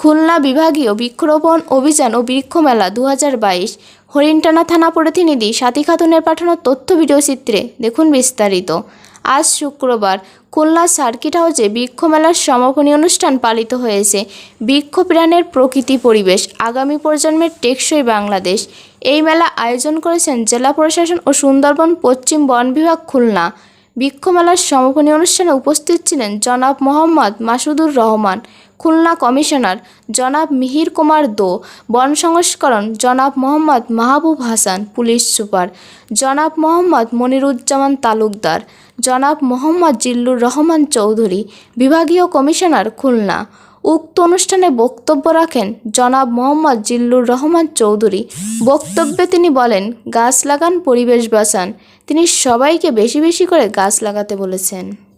খুলনা বিভাগীয় বৃক্ষরোপণ অভিযান ও বৃক্ষ মেলা দু হাজার বাইশ, হরিণটানা থানা প্রতিনিধি সাথী খাতুনের পাঠানো তথ্য ভিডিওচিত্রে দেখুন বিস্তারিত। আজ শুক্রবার খুলনা সার্কিট হাউসে বৃক্ষমেলার সমাপনী অনুষ্ঠান পালিত হয়েছে। বৃক্ষ প্রাণের প্রকৃতি পরিবেশ, আগামী প্রজন্মের টেকসই বাংলাদেশ। এই মেলা আয়োজন করেছেন জেলা প্রশাসন ও সুন্দরবন পশ্চিম বন বিভাগ খুলনা। বৃক্ষমেলার সমাপনী অনুষ্ঠানে উপস্থিত ছিলেন জনাব মোহাম্মদ মাসুদুর রহমান, খুলনা কমিশনার জনাব মিহির কুমার দো, বন সংস্করণ জনাব মোহাম্মদ মাহবুব হাসান, পুলিশ সুপার জনাব মোহাম্মদ মনিরুজ্জামান তালুকদার, জনাব মোহাম্মদ জিল্লুর রহমান চৌধুরী, বিভাগীয় কমিশনার খুলনা উক্ত অনুষ্ঠানে বক্তব্য রাখেন জনাব মোহাম্মদ জিল্লুর রহমান চৌধুরী। বক্তব্যে তিনি বলেন, গাছ লাগান, পরিবেশ বাঁচান। তিনি সবাইকে বেশি বেশি করে গাছ লাগাতে বলেছেন।